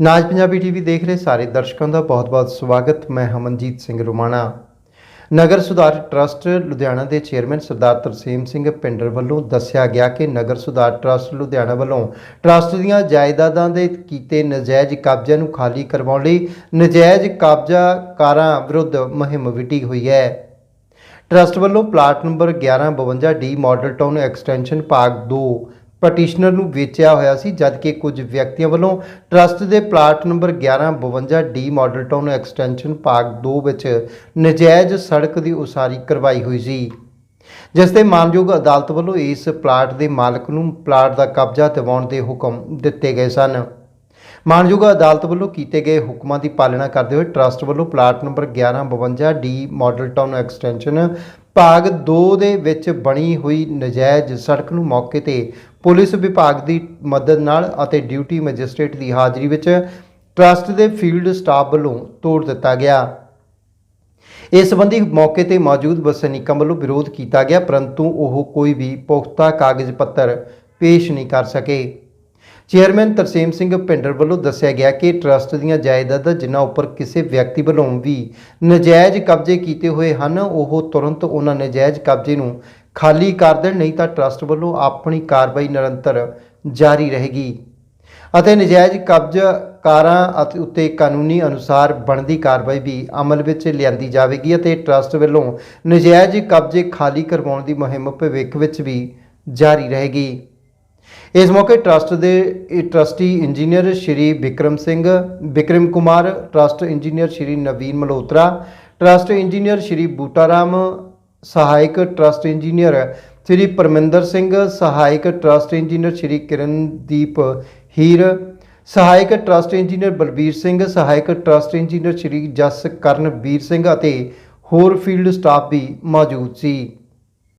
ਨਾਜ Punjabi TV ਦੇਖ ਰਹੇ ਸਾਰੇ ਦਰਸ਼ਕਾਂ ਦਾ ਬਹੁਤ-ਬਹੁਤ ਸਵਾਗਤ। ਮੈਂ ਹਮਨਜੀਤ ਸਿੰਘ ਰੁਮਾਣਾ। ਨਗਰ ਸੁਧਾਰ ਟਰਸਟ ਲੁਧਿਆਣਾ ਦੇ ਚੇਅਰਮੈਨ ਸਰਦਾਰ ਤਰਸੇਮ ਸਿੰਘ ਪਿੰਡਰ ਵੱਲੋਂ ਦੱਸਿਆ ਗਿਆ ਕਿ ਨਗਰ ਸੁਧਾਰ ਟਰਸਟ ਲੁਧਿਆਣਾ ਵੱਲੋਂ ਟਰਸਟ ਦੀਆਂ ਜਾਇਦਾਦਾਂ ਦੇ ਕੀਤੇ ਨਜਾਇਜ਼ ਕਬਜ਼ਿਆਂ ਨੂੰ ਖਾਲੀ ਕਰਵਾਉਣ ਲਈ ਨਜਾਇਜ਼ ਕਬਜ਼ਾਕਾਰਾਂ ਵਿਰੁੱਧ ਮੁਹਿੰਮ ਵਿੱਢੀ ਹੋਈ ਹੈ। ਟਰਸਟ ਵੱਲੋਂ plot number 1152 D model town extension ਭਾਗ 2 ਪਟੀਸ਼ਨਰ ਨੂੰ ਵੇਚਿਆ ਹੋਇਆ ਸੀ ਜਦਕਿ ਕੁਝ ਵਿਅਕਤੀਆਂ ਵੱਲੋਂ ਟਰਸਟ ਦੇ plot number 1152 D model town extension ਭਾਗ 2 ਵਿੱਚ ਨਜਾਇਜ਼ ਸੜਕ ਦੀ ਉਸਾਰੀ ਕਰਵਾਈ ਹੋਈ ਸੀ। ਜਿਸ ਤੇ ਮਾਨਯੋਗ ਅਦਾਲਤ ਵੱਲੋਂ ਇਸ ਪਲਾਟ ਦੇ ਮਾਲਕ ਨੂੰ ਪਲਾਟ ਦਾ ਕਬਜ਼ਾ ਦਿਵਾਉਣ ਦੇ ਹੁਕਮ ਦਿੱਤੇ ਗਏ ਸਨ। ਮਾਨਯੋਗ ਅਦਾਲਤ ਵੱਲੋਂ ਕੀਤੇ ਗਏ ਹੁਕਮਾਂ ਦੀ ਪਾਲਣਾ ਕਰਦੇ ਹੋਏ ਟਰਸਟ ਵੱਲੋਂ plot number 1152 D model town extension ਭਾਗ 2 ਦੇ ਵਿੱਚ ਬਣੀ ਹੋਈ ਨਜਾਇਜ਼ ਸੜਕ ਨੂੰ ਮੌਕੇ ਤੇ ਪੁਲਿਸ ਵਿਭਾਗ ਦੀ ਮਦਦ ਨਾਲ ਅਤੇ ਡਿਊਟੀ ਮੈਜਿਸਟ੍ਰੇਟ ਦੀ ਹਾਜ਼ਰੀ ਵਿੱਚ ਟਰਸਟ ਦੇ ਫੀਲਡ ਸਟਾਫ ਵੱਲੋਂ ਤੋੜ ਦਿੱਤਾ ਗਿਆ। ਇਸ ਸੰਬੰਧੀ ਮੌਕੇ ਤੇ ਮੌਜੂਦ ਵਸਨੀਕਾਂ ਵੱਲੋਂ ਵਿਰੋਧ ਕੀਤਾ ਗਿਆ, ਪਰੰਤੂ ਉਹ ਕੋਈ ਵੀ ਪੁਖਤਾ ਕਾਗਜ਼ ਪੱਤਰ ਪੇਸ਼ ਨਹੀਂ ਕਰ ਸਕੇ। ਚੇਅਰਮੈਨ ਤਰਸੇਮ ਸਿੰਘ ਭਿੰਡਰ ਵੱਲੋਂ ਦੱਸਿਆ ਗਿਆ ਕਿ ਟਰਸਟ ਦੀਆਂ ਜਾਇਦਾਦਾਂ ਜਿਨ੍ਹਾਂ ਉੱਪਰ ਕਿਸੇ ਵਿਅਕਤੀ ਵੱਲੋਂ ਵੀ ਨਜਾਇਜ਼ ਕਬਜ਼ੇ ਕੀਤੇ ਹੋਏ ਹਨ, ਉਹ ਤੁਰੰਤ ਉਹਨਾਂ ਨਜਾਇਜ਼ ਕਬਜ਼ੇ ਨੂੰ ਖਾਲੀ ਕਰ ਦੇਣ, ਨਹੀਂ ਤਾਂ ਟਰਸਟ ਵੱਲੋਂ ਆਪਣੀ ਕਾਰਵਾਈ ਨਿਰੰਤਰ ਜਾਰੀ ਰਹੇਗੀ। ਅਤੇ ਨਜਾਇਜ਼ ਕਬਜ਼ਾਕਾਰਾਂ ਅਤੇ, ਉੱਤੇ ਕਾਨੂੰਨੀ ਅਨੁਸਾਰ ਬਣਦੀ ਕਾਰਵਾਈ ਵੀ ਅਮਲ ਵਿੱਚ ਲਿਆਂਦੀ ਜਾਵੇਗੀ ਅਤੇ ਟਰਸਟ ਵੱਲੋਂ ਨਜਾਇਜ਼ ਕਬਜ਼ੇ ਖਾਲੀ ਕਰਵਾਉਣ ਦੀ ਮੁਹਿੰਮ ਭਵਿੱਖ ਵਿੱਚ ਵੀ ਜਾਰੀ ਰਹੇਗੀ। ਇਸ ਮੌਕੇ ਟਰਸਟ ਦੇ, ਇਹ trustee engineer Shri Vikram Singh Vikram Kumar, trust engineer Shri Naveen Malhotra, trust engineer Shri Butaram, ਸਹਾਇਕ ਟਰਸਟ ਇੰਜੀਨੀਅਰ ਸ਼੍ਰੀ ਪਰਮਿੰਦਰ ਸਿੰਘ, ਸਹਾਇਕ ਟਰਸਟ ਇੰਜੀਨੀਅਰ ਸ਼੍ਰੀ ਕਿਰਨਦੀਪ ਹੀਰ, ਸਹਾਇਕ ਟਰਸਟ ਇੰਜੀਨੀਅਰ ਬਲਬੀਰ ਸਿੰਘ, ਸਹਾਇਕ ਟਰਸਟ ਇੰਜੀਨੀਅਰ ਸ਼੍ਰੀ ਜਸ ਕਰਨਵੀਰ ਸਿੰਘ ਅਤੇ ਹੋਰ ਫੀਲਡ ਸਟਾਫ ਵੀ ਮੌਜੂਦ ਸੀ।